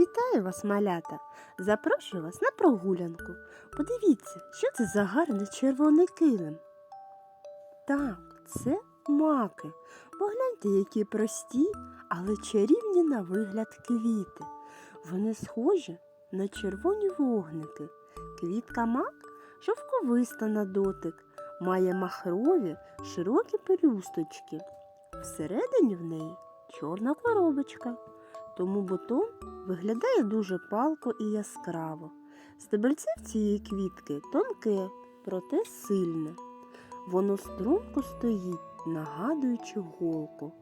Вітаю вас, малята! Запрошую вас на прогулянку. Подивіться, що це за гарний червоний килим. Так, це маки. Погляньте, які прості, але чарівні на вигляд квіти. Вони схожі на червоні вогники. Квітка мак шовковиста на дотик, має махрові широкі пелюсточки. Всередині в неї чорна коробочка, тому бутон виглядає дуже палко і яскраво. Стебельце цієї квітки тонке, проте сильне. Воно струнко стоїть, нагадуючи голку.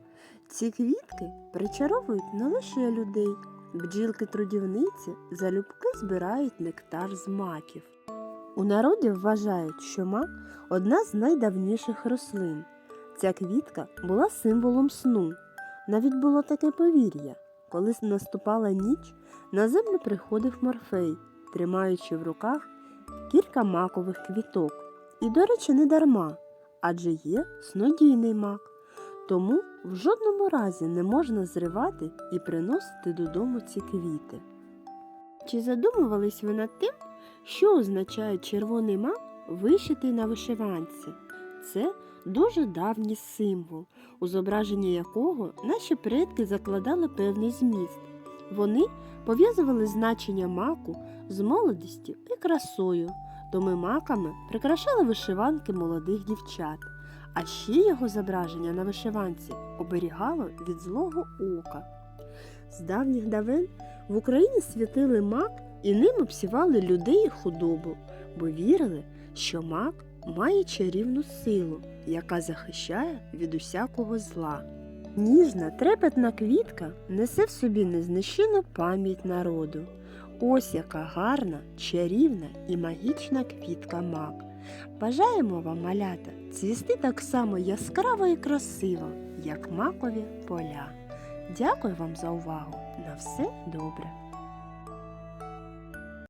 Ці квітки причаровують не лише людей. Бджілки-трудівниці залюбки збирають нектар з маків. У народі вважають, що мак одна з найдавніших рослин. Ця квітка була символом сну. Навіть було таке повір'я. Коли наступала ніч, на землю приходив морфей, тримаючи в руках кілька макових квіток. І, до речі, не дарма, адже є снодійний мак. Тому в жодному разі не можна зривати і приносити додому ці квіти. Чи задумувались ви над тим, що означає червоний мак вишитий на вишиванці? Це дуже давній символ, у зображенні якого наші предки закладали певний зміст. Вони пов'язували значення маку з молодістю і красою, тому маками прикрашали вишиванки молодих дівчат. А ще його зображення на вишиванці оберігало від злого ока. З давніх давен в Україні святили мак і ним обсівали людей і худобу, бо вірили, що мак має чарівну силу, яка захищає від усякого зла. Ніжна, трепетна квітка несе в собі незнищену пам'ять народу. Ось яка гарна, чарівна і магічна квітка мак. Бажаємо вам, малята, цвісти так само яскраво і красиво, як макові поля. Дякую вам за увагу. На все добре.